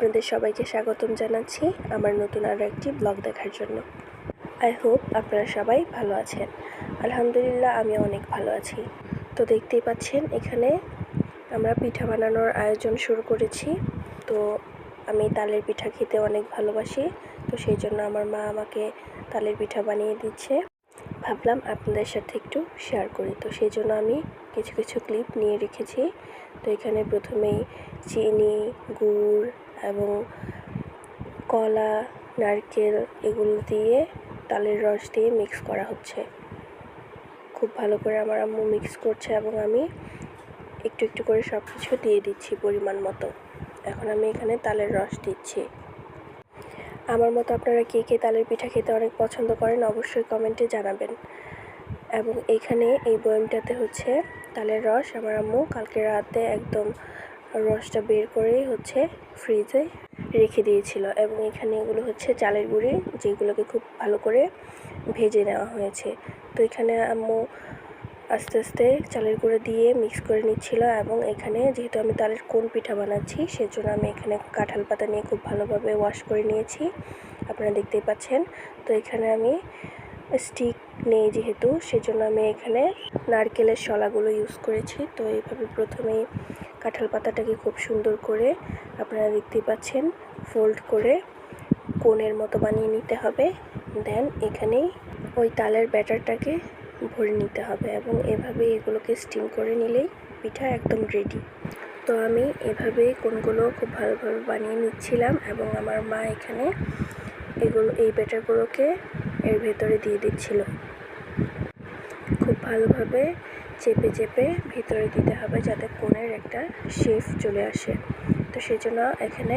আপনাদের সবাইকে স্বাগতম জানাচ্ছি আমার নতুন আরও একটি ব্লগ দেখার জন্য। আই হোপ আপনারা সবাই ভালো আছেন। আলহামদুলিল্লাহ আমি অনেক ভালো আছি। তো দেখতেই পাচ্ছেন, এখানে আমরা পিঠা বানানোর আয়োজন শুরু করেছি। তো আমি তালের পিঠা খেতে অনেক ভালোবাসি। তো সেই জন্য আমার মা আমাকে তালের পিঠা বানিয়ে দিচ্ছে। ভাবলাম আপনাদের সাথে একটু শেয়ার করি। তো সেই জন্য আমি কিছু কিছু ক্লিপ নিয়ে রেখেছি। তো এখানে প্রথমেই চিনি, গুড় এবং কলা, নারকেল এগুলো দিয়ে তালের রস দিয়ে মিক্স করা হচ্ছে। খুব ভালো করে আমার আম্মু মিক্স করছে এবং আমি একটু একটু করে সব কিছু দিয়ে দিচ্ছি পরিমাণ মতো। এখন আমি এখানে তালের রস দিচ্ছি। আমার মতো আপনারা কে কে তালের পিঠা খেতে অনেক পছন্দ করেন অবশ্যই কমেন্টে জানাবেন। এবং এখানে এই বয়মটাতে হচ্ছে তালের রস। আমার আম্মু কালকে রাতে একদম রসটা বের করেই হচ্ছে ফ্রিজে রেখে দিয়েছিল এবং এখানে এগুলো হচ্ছে চালের গুঁড়ি, যেগুলোকে খুব ভালো করে ভেজে নেওয়া হয়েছে। তো এখানে আম্মু আস্তে আস্তে চালের গুঁড়ো দিয়ে মিক্স করে নিচ্ছিল এবং এখানে যেহেতু আমি তালের কোন পিঠা বানাচ্ছি, সেজন্য আমি এখানে কাঁঠাল পাতা নিয়ে খুব ভালোভাবে ওয়াশ করে নিয়েছি। আপনারা দেখতেই পাচ্ছেন। তো এখানে আমি স্টিক নেই যেহেতু, সেজন্য আমি এখানে নারকেলের শলাগুলো ইউজ করেছি। তো এইভাবে প্রথমেই কাঁঠাল পাতাটাকে খুব সুন্দর করে আপনারা দেখতেই পাচ্ছেন ফোল্ড করে কোণের মতো বানিয়ে নিতে হবে। দেন এখানেই ওই তালের ব্যাটারটাকে ভরে নিতে হবে এবং এভাবে এগুলোকে স্টিম করে নিলেই পিঠা একদম রেডি তো আমি এভাবে কোনগুলো খুব ভালোভাবে বানিয়ে নিচ্ছিলাম এবং আমার মা এখানে এগুলো, এই ব্যাটারগুলোকে এর ভেতরে দিয়ে দিচ্ছিল। খুব ভালোভাবে চেপে চেপে ভিতরে দিতে হবে যাতে কোণের একটা শেফ চলে আসে। তো সেই জন্য এখানে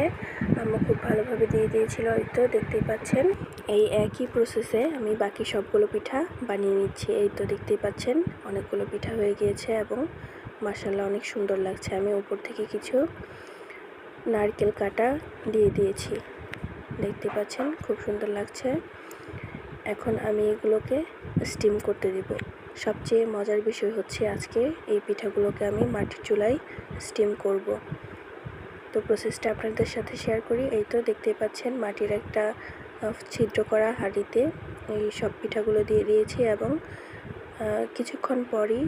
আম্মু খুব ভালোভাবে দিয়ে দিয়েছিল। তো দেখতেই পাচ্ছেন, এই একই প্রসেসে আমি বাকি সবগুলো পিঠা বানিয়ে নিচ্ছি। এই তো দেখতেই পাচ্ছেন, অনেকগুলো পিঠা হয়ে গিয়েছে এবং মাসাল্লাহ অনেক সুন্দর লাগছে। আমি উপর থেকে কিছু নারকেল কাটা দিয়ে দিয়েছি। দেখতে পাচ্ছেন, খুব সুন্দর লাগছে। এখন আমি এগুলোকে স্টিম করতে দিব। সবচেয়ে মজার বিষয় হচ্ছে আজকে এই পিঠাগুলোকে আমি মাটির চুলায় স্টিম করব। তো প্রসেসটা আপনাদের সাথে শেয়ার করি। এই তো দেখতেই পাচ্ছেন মাটির একটা ছিদ্র করা হাঁড়িতে এই সব পিঠাগুলো দিয়ে দিয়েছি এবং কিছুক্ষণ পরই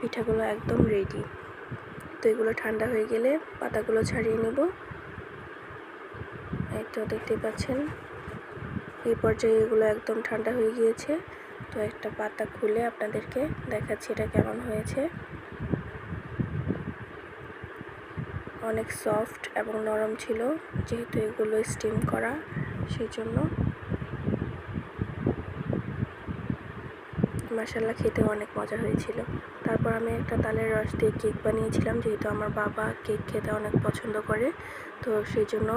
পিঠাগুলো একদম রেডি তো এগুলো ঠান্ডা হয়ে গেলে পাতাগুলো ছাড়িয়ে নেব। এই তো দেখতেই পাচ্ছেন এই পর্যায়ে এগুলো একদম ঠান্ডা হয়ে গিয়েছে। তো একটা পাতা খুলে আপনাদেরকে দেখাচ্ছি এটা কেমন হয়েছে। অনেক সফট এবং নরম ছিল, যেহেতু এগুলো স্টিম করা সেই জন্য মাসাল্লা খেতে অনেক মজা হয়েছিল। তারপর আমি একটা তালের রস দিয়ে কেক বানিয়েছিলাম, যেহেতু আমার বাবা কেক খেতে অনেক পছন্দ করে। তো সেই জন্য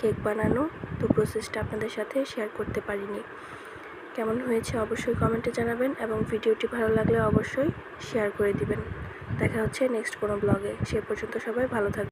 কেক বানানো তো প্রসেসটা আপনাদের সাথে শেয়ার করতে পারিনি। কেমন হয়েছে অবশ্যই কমেন্টে জানাবেন এবং ভিডিওটি ভালো লাগলে অবশ্যই শেয়ার করে দিবেন। দেখা হচ্ছে নেক্সট কোনো ব্লগে সে পর্যন্ত সবাই ভালো থাকবে